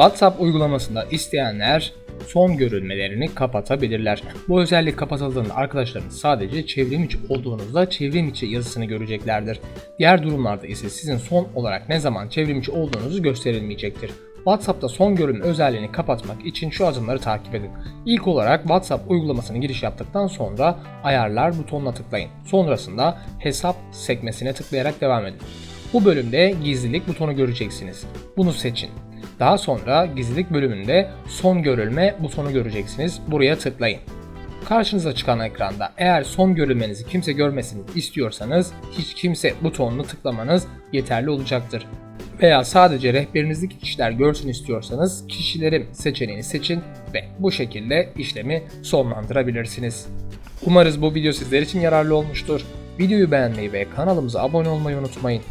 WhatsApp uygulamasında isteyenler son görülmelerini kapatabilirler. Bu özellik kapatıldığında arkadaşlarınız sadece çevrim içi olduğunuzda çevrim içi yazısını göreceklerdir. Diğer durumlarda ise sizin son olarak ne zaman çevrim içi olduğunuzu gösterilmeyecektir. WhatsApp'ta son görünme özelliğini kapatmak için şu adımları takip edin. İlk olarak WhatsApp uygulamasına giriş yaptıktan sonra ayarlar butonuna tıklayın. Sonrasında hesap sekmesine tıklayarak devam edin. Bu bölümde gizlilik butonu göreceksiniz. Bunu seçin. Daha sonra gizlilik bölümünde son görülme butonu göreceksiniz. Buraya tıklayın. Karşınıza çıkan ekranda eğer son görülmenizi kimse görmesin istiyorsanız hiç kimse butonunu tıklamanız yeterli olacaktır. Veya sadece rehberinizdeki kişiler görsün istiyorsanız kişilerim seçeneğini seçin ve bu şekilde işlemi sonlandırabilirsiniz. Umarız bu video sizler için yararlı olmuştur. Videoyu beğenmeyi ve kanalımıza abone olmayı unutmayın.